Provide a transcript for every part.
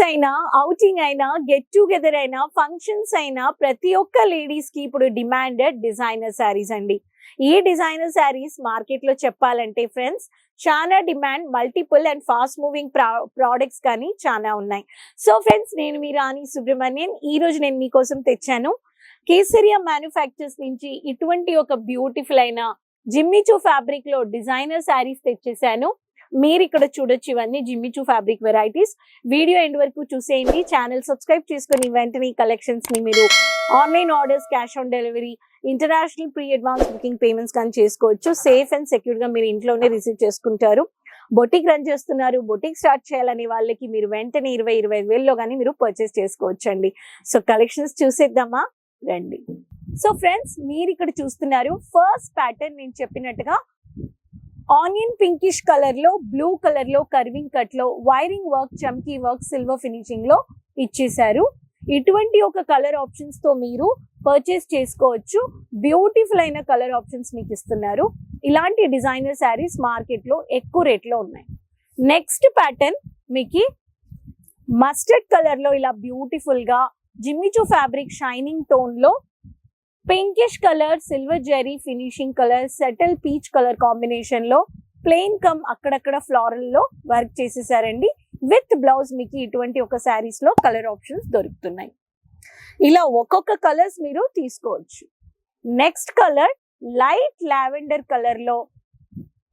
Parties అయినా outing అయినా get together అయినా ఫంక్షన్స్ అయినా ప్రతి ఒక్క లేడీస్కి ఇప్పుడు డిమాండెడ్ డిజైనర్ శారీస్ అండి. ఈ డిజైనర్ శారీస్ మార్కెట్లో చెప్పాలంటే ఫ్రెండ్స్ చాలా demand multiple and fast moving products కానీ చాలా ఉన్నాయి. సో ఫ్రెండ్స్ నేను మీ రాణి సుబ్రహ్మణ్యన్. ఈ రోజు నేను మీకోసం తెచ్చాను. కేసరియా మ్యానుఫ్యాక్చర్స్ నుంచి ఇటువంటి ఒక బ్యూటిఫుల్ అయిన జిమ్మిచూ ఫ్యాబ్రిక్లో డిజైనర్ శారీస్ తెచ్చేసాను. మీరు ఇక్కడ చూడొచ్చు ఇవన్నీ jimmy choo fabric varieties video end వరకు చూసేయండి. ఛానల్ సబ్స్క్రైబ్ చేసుకుని వెంటనే కలెక్షన్స్ని మీరు online orders cash on delivery international pre advance booking payments కానీ చేసుకోవచ్చు. సేఫ్ అండ్ సెక్యూర్గా మీరు ఇంట్లోనే రిసీవ్ చేసుకుంటారు. బొటిక్ రన్ చేస్తున్నారు. బొటిక్ స్టార్ట్ చేయాలని వాళ్ళకి మీరు వెంటనే ఇరవై ఇరవై వేల్లో కానీ మీరు పర్చేస్ చేసుకోవచ్చండి. సో కలెక్షన్స్ చూసేద్దామా? రండి. సో ఫ్రెండ్స్ మీరు ఇక్కడ చూస్తున్నారు. ఫస్ట్ ప్యాటర్న్ నేను చెప్పినట్టుగా ఆనియన్ పింకిష్ కలర్లో బ్లూ కలర్లో కర్వింగ్ కట్లో వైరింగ్ వర్క్ చమ్కీ వర్క్ సిల్వర్ ఫినిషింగ్లో ఇచ్చేసారు ఇటువంటి ఒక కలర్ ఆప్షన్స్తో మీరు పర్చేస్ చేసుకోవచ్చు. బ్యూటిఫుల్ అయిన కలర్ ఆప్షన్స్ మీకు ఇస్తున్నారు. ఇలాంటి డిజైనర్ శారీస్ మార్కెట్లో ఎక్కువ రేట్లో ఉన్నాయి. నెక్స్ట్ ప్యాటర్న్ మీకు మస్టర్డ్ కలర్లో ఇలా బ్యూటిఫుల్గా జిమ్మిచూ ఫ్యాబ్రిక్ షైనింగ్ టోన్లో pinkish colour silver zari finishing colour settle peach colour కాంబినేషన్లో ప్లెయిన్ కమ్ అక్కడక్కడ ఫ్లారల్లో వర్క్ చేసేసారండి. విత్ బ్లౌజ్ మీకు ఇటువంటి ఒక శారీస్లో కలర్ ఆప్షన్స్ దొరుకుతున్నాయి. ఇలా ఒక్కొక్క కలర్స్ మీరు తీసుకోవచ్చు. నెక్స్ట్ కలర్ లైట్ లావెండర్ కలర్లో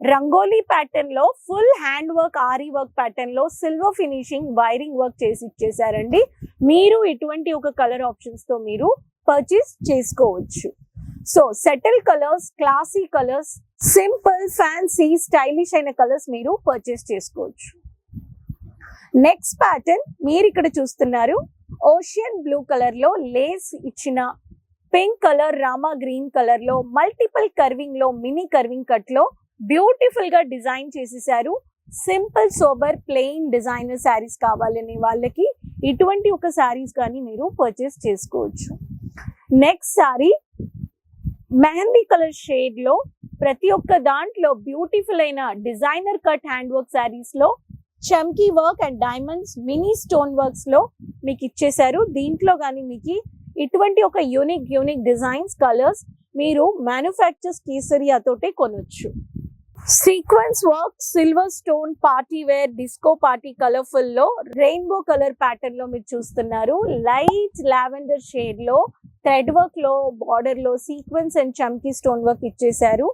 రంగోలీ ప్యాటర్న్లో full hand work aari work ప్యాటర్న్లో సిల్వర్ ఫినిషింగ్ వైరింగ్ వర్క్ చేసి ఇచ్చేసారండి. మీరు ఇటువంటి ఒక కలర్ ఆప్షన్స్తో మీరు పర్చేస్ చేసుకోవచ్చు. So settle colours classy colours simple fancy stylish అయిన కలర్స్ మీరు పర్చేస్ చేసుకోవచ్చు. నెక్స్ట్ ప్యాటర్న్ మీరు ఇక్కడ చూస్తున్నారు. ఓషియన్ బ్లూ కలర్లో లేస్ ఇచ్చిన పింక్ కలర్ రామా గ్రీన్ కలర్లో మల్టిపుల్ కర్వింగ్లో మినీ కర్వింగ్ కట్లో బ్యూటిఫుల్గా డిజైన్ చేసేసారు. Simple sober plain designer saris కావాలనే వాళ్ళకి ఇటువంటి ఒక శారీస్ కానీ మీరు పర్చేస్ చేసుకోవచ్చు. నెక్స్ట్ సారీ మెహందీ కలర్ షేడ్లో ప్రతి ఒక్క దాంట్లో బ్యూటిఫుల్ అయిన డిజైనర్ కట్ హ్యాండ్ వర్క్ శారీస్లో చమ్కీ work and diamonds mini stone వర్క్స్లో మీకు ఇచ్చేసారు దీంట్లో కానీ మీకు ఇటువంటి ఒక యూనిక్ యూనిక్ డిజైన్స్ కలర్స్ మీరు మ్యానుఫ్యాక్చర్స్ కేసరియా తోటే కొనొచ్చు. Sequence work silver stone party wear disco party కలర్ఫుల్లో rainbow colour ప్యాటర్న్లో మీరు చూస్తున్నారు. లైట్ లావెండర్ షేడ్లో థ్రెడ్ వర్క్లో బార్డర్లో సీక్వెన్స్ అండ్ చమ్కీ స్టోన్ వర్క్ ఇచ్చేసారు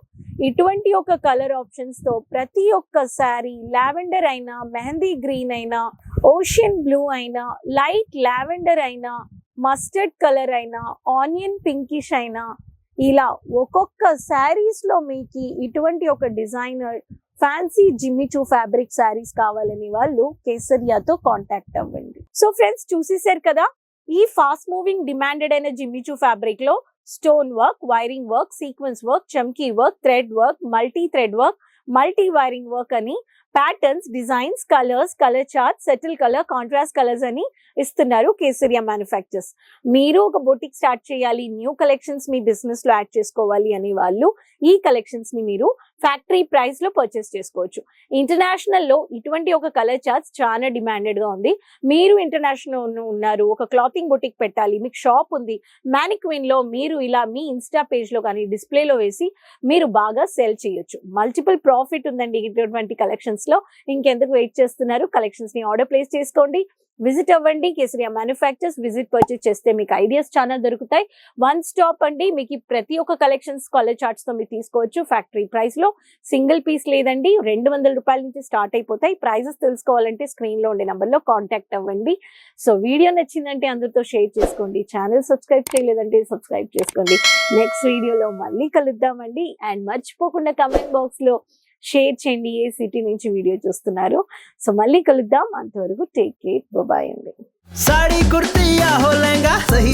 ఇటువంటి ఒక కలర్ ఆప్షన్స్తో ప్రతి ఒక్క శారీ లావెండర్ అయినా మెహందీ గ్రీన్ అయినా ఓషియన్ బ్లూ అయినా లైట్ లావెండర్ అయినా మస్టర్డ్ కలర్ అయినా ఆనియన్ పింకిష్ అయినా ఇలా ఒక్కొక్క శారీస్లో మీకు ఇటువంటి ఒక designer fancy jimmy choo fabric saris కావాలని వాళ్ళు కేసరియాతో కాంటాక్ట్ అవ్వండి. సో ఫ్రెండ్స్ చూసేసారు కదా? ఈ ఫాస్ట్ మూవింగ్ డిమాండెడ్ అయిన జిమ్మిచూ ఫ్యాబ్రిక్లో stone work wiring work sequence work చమ్కీ work thread work multi thread work multi wiring work అని patterns designs colours colour chart settle colour contrast colours అని ఇస్తున్నారు Kesariya manufacturers మీరు ఒక బొటిక్ స్టార్ట్ చేయాలి new collections మీ బిజినెస్లో యాడ్ చేసుకోవాలి అని వాళ్ళు ఈ కలెక్షన్స్ని మీరు ఫ్యాక్టరీ ప్రైస్లో పర్చేస్ చేసుకోవచ్చు. ఇంటర్నేషనల్లో ఇటువంటి ఒక కలర్ చార్ట్స్ చాలా డిమాండెడ్గా ఉంది. మీరు ఇంటర్నేషనల్ ఉన్నారు ఒక క్లాతింగ్ బొటిక్ పెట్టాలి మీకు షాప్ ఉంది మ్యానిక్విన్లో మీరు ఇలా మీ ఇన్స్టా పేజ్లో కానీ డిస్ప్లే లో వేసి మీరు బాగా సెల్ చేయొచ్చు. మల్టిపుల్ ప్రాఫిట్ ఉందండి ఇటువంటి కలెక్షన్స్లో. ఇంకెందుకు వెయిట్ చేస్తున్నారు? కలెక్షన్స్ని ఆర్డర్ ప్లేస్ చేసుకోండి. విజిట్ అవ్వండి. కేసరియా మ్యానుఫ్యాక్చర్స్ విజిట్ పర్చేస్ చేస్తే మీకు ఐడియాస్ చాలా దొరుకుతాయి. వన్ స్టాప్ అండి. మీకు ప్రతి ఒక్క కలెక్షన్స్ కలర్ చార్ట్స్తో మీరు తీసుకోవచ్చు. ఫ్యాక్టరీ ప్రైస్లో సింగిల్ పీస్ లేదండి. రెండు వందల రూపాయల నుంచి స్టార్ట్ అయిపోతాయి. ప్రైజెస్ తెలుసుకోవాలంటే స్క్రీన్లో ఉండే నెంబర్లో కాంటాక్ట్ అవ్వండి. సో వీడియో నచ్చిందంటే అందరితో షేర్ చేసుకోండి. ఛానల్ సబ్స్క్రైబ్ చేయలేదంటే సబ్స్క్రైబ్ చేసుకోండి. నెక్స్ట్ వీడియోలో మళ్ళీ కలుద్దామండి. అండ్ మర్చిపోకుండా కమెంట్ బాక్స్లో షేర్ చేయండి. ఏ సిటీ నుంచి వీడియో చూస్తున్నారు? సో మళ్ళీ కలుద్దాం. అంతవరకు టేక్ కేర్. బాబాయ్ అండి. साड़ी कुर्ती या हो लहंगा सही